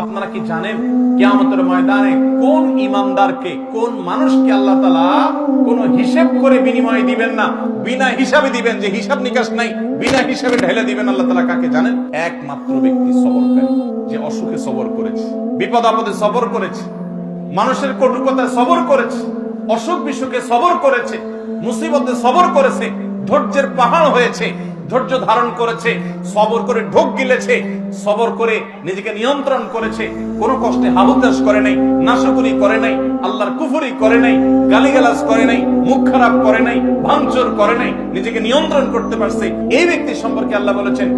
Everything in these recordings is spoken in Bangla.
আপনারা কি জানেন কিয়ামতের ময়দানে কোন ইমানদারকে, কোন মানুষকে আল্লাহ তালা কোন হিসেব করে বিনিময় দিবেন না, বিনা হিসাবে দিবেন যে হিসাব নিকাশ নাই, বিনা হিসাবে ঢেলে দিবেন আল্লাহ তালা কাকে জানেন? একমাত্র ব্যক্তি সবরকারী, যে অসুখে সবর করেছে, বিপদ আপদে সবর করেছে, মানুষের কটুকতায় সবর করেছে, অসুখ বিসুখে সবর করেছে, মুসিবতে সবর করেছে, ধৈর্যের পাহাড় হয়েছে ধৈর্য ধারণ করেছে, সবর করে ঢোক গিলেছে, সবর করে নিজেকে নিয়ন্ত্রণ করেছে, কোনো কষ্টে হাবুতাস করে নাই নাশকুরি করে নাই, আল্লাহর কুফুরি করে নাই, গালিগালাজ করে নাই, মুখ খারাপ করে নাই, ভাঙচুর করে নাই, নিজেকে নিয়ন্ত্রণ করতে পারছে। এই ব্যক্তি সম্পর্কে আল্লাহ বলেছেন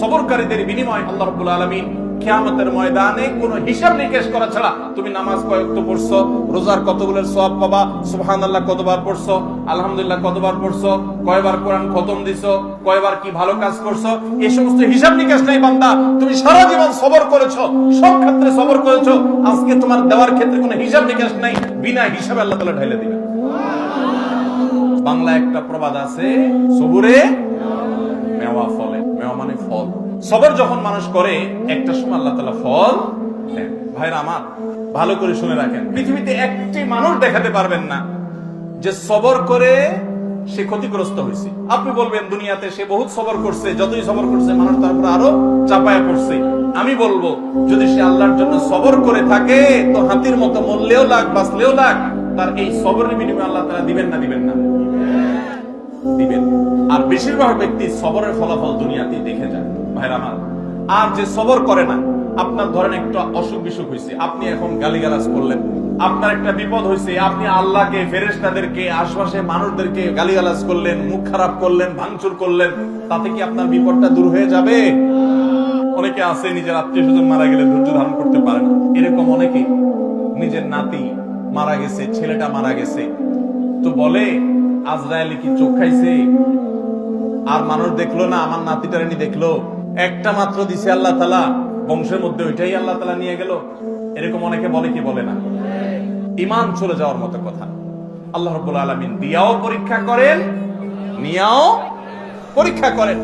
সবরকারীদের বিনিময় আল্লাহ রাব্বুল আলামিন কিয়ামতের ময়দানে কোনো হিসাব নিকেশ করা ছাড়া তুমি নামাজ কয়েকটা পড়ছো, রোজার কতগুলো সওয়াব পাবা, সুবহানাল্লাহ কতবার পড়ছো, আলহামদুলিল্লাহ কতবার পড়ছো, কয়বার কোরআন খতম দিছো, কয়বার কি ভালো কাজ করছ এই সমস্ত হিসাব নিকেশ নাই বান্দা, তুমি সারা জীবন সবর করেছ, সব ক্ষেত্রে সবর করেছ, আজকে তোমার দেওয়ার ক্ষেত্রে কোনো হিসাব নিকেশ নাই, বিনা হিসাবে আল্লাহ তাআলা ঢেলে দিবে। বাংলা একটা প্রবাদ আছে, সবুরে মেওয়া ফলে। মানে ফল। সবর যখন মানুষ করে, একটা সময় আল্লাহ তালা ফল দেন। ভাইরা আমার, ভালো করে শুনে রাখেন। পৃথিবীতে একটি মানুষ দেখাতে পারবেন না যে সবর করে সে ক্ষতিগ্রস্ত হয়েছে। আপনি বলবেন, দুনিয়াতে সে বহুত সবর করছে, যতই সবর করছে, মানুষ তারপরে আরও চাপায়া পড়ছে। আমি বলব, যদি সে আল্লাহর জন্য সবর করে থাকে, তো হাতির মতো মরলেও লাগ, বাঁচলেও লাগ, তার এই সবরের বিনিময়ে আল্লাহ তারা দিবেন না দিবেন না। দিবেন। আর বেশিরভাগ ব্যক্তি সবরের ফলাফল দুনিয়াতেই দেখে যায় ভাইরা আমার, আর যে সবর করে না, আপনার ধরেন একটা অসুখ বিসুখ হয়েছে আপনি এখন গালিগালাজ করলেন। আপনার একটা বিপদ হয়েছে আপনি আল্লাহকে, ফেরেশতাদেরকে আশপাশে মানুষদেরকে গালিগালাজ করলেন, মুখ খারাপ করলেন, ভাঙচুর করলেন, তাতে কি আপনার বিপদটা দূর হয়ে যাবে? অনেকে আছে, নিজের আত্মীয় স্বজন মারা গেলে ধৈর্য ধারণ করতে পারে না। এরকম অনেকে, নিজের নাতি মারা গেছে, ছেলেটা মারা গেছে, তো বলে আজরায়েলি কি চোখ খাইছে? আর মানুষ দেখল না, আমার নাতিটারানি দেখল। একটা মাত্র দিছে আল্লাহ তালা বংশের মধ্যে ওইটাই আল্লাহ তালা নিয়ে গেল। এরকম অনেকে বলে কি বলে না। ইমান চলে যাওয়ার মতো কথা। আল্লাহ রব্বুল আলমিন দিয়াও পরীক্ষা করেন, নিয়াও পরীক্ষা করেন।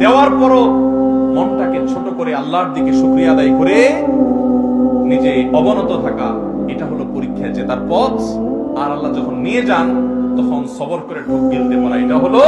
দেওয়ার পরও মনটাকে ছোট করে আল্লাহর দিকে শুক্রিয়া আদায় করে নিজে অবনত থাকা, এটা হলো পরীক্ষায় জেতার পথ। আর আল্লাহ যখন নিয়ে যান তখন সবর করে ঢুক গিলতে পারা। এটা হলো